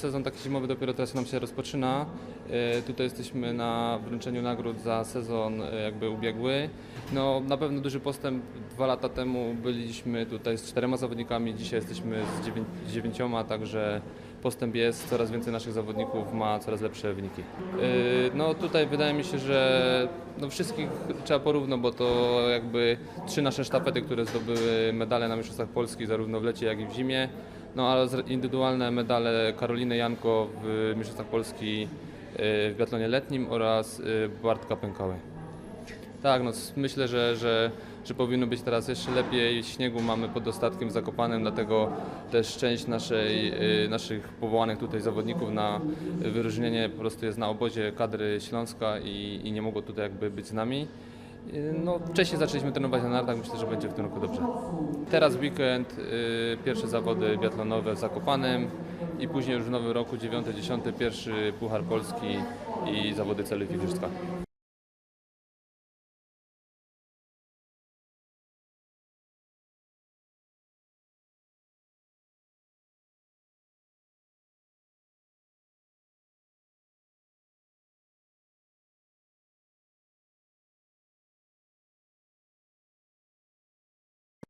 sezon taki zimowy dopiero teraz nam się rozpoczyna. E, Tutaj jesteśmy na wręczeniu nagród za sezon e, jakby ubiegły. No na pewno duży postęp. Dwa lata temu byliśmy tutaj z czterema zawodnikami, dzisiaj jesteśmy z dziewię- dziewięcioma, także postęp jest, coraz więcej naszych zawodników ma coraz lepsze wyniki. E, No tutaj wydaje mi się, że no wszystkich trzeba porówno, bo to jakby trzy nasze sztafety, które zdobyły medale na Mistrzostwach Polski zarówno w lecie, jak i w zimie. No ale indywidualne medale Karoliny Janko w Mistrzostwach Polski y, w biatlonie letnim oraz y, Bartka Pękały. Tak, no myślę, że, że, że powinno być teraz jeszcze lepiej. Śniegu mamy pod dostatkiem w Zakopanem, dlatego też część naszej, y, naszych powołanych tutaj zawodników na wyróżnienie po prostu jest na obozie kadry Śląska i, i nie mogło tutaj jakby być z nami. Y, No, wcześniej zaczęliśmy trenować na nartach, myślę, że będzie w tym roku dobrze. Teraz weekend y, pierwsze zawody biatlonowe w Zakopanem i później już w nowym roku 9-10 pierwszy Puchar Polski i zawody celów i Igrzyska.